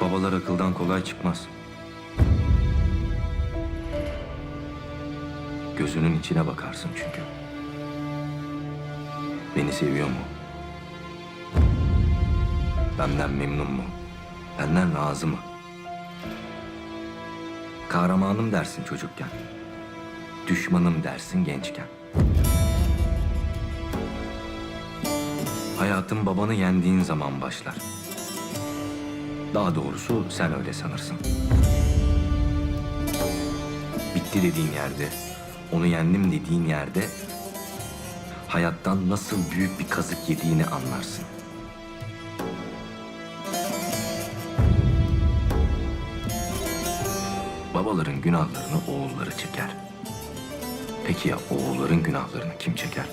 Babalar akıldan kolay çıkmaz. Gözünün içine bakarsın çünkü. Beni seviyor mu? Benden memnun mu? Benden razı mı? Kahramanım dersin çocukken. Düşmanım dersin gençken. Hayatın babanı yendiğin zaman başlar. Daha doğrusu sen öyle sanırsın. Bitti dediğin yerde, onu yendim dediğin yerde hayattan nasıl büyük bir kazık yediğini anlarsın. Babaların günahlarını oğulları çeker. Peki ya oğulların günahlarını kim çeker?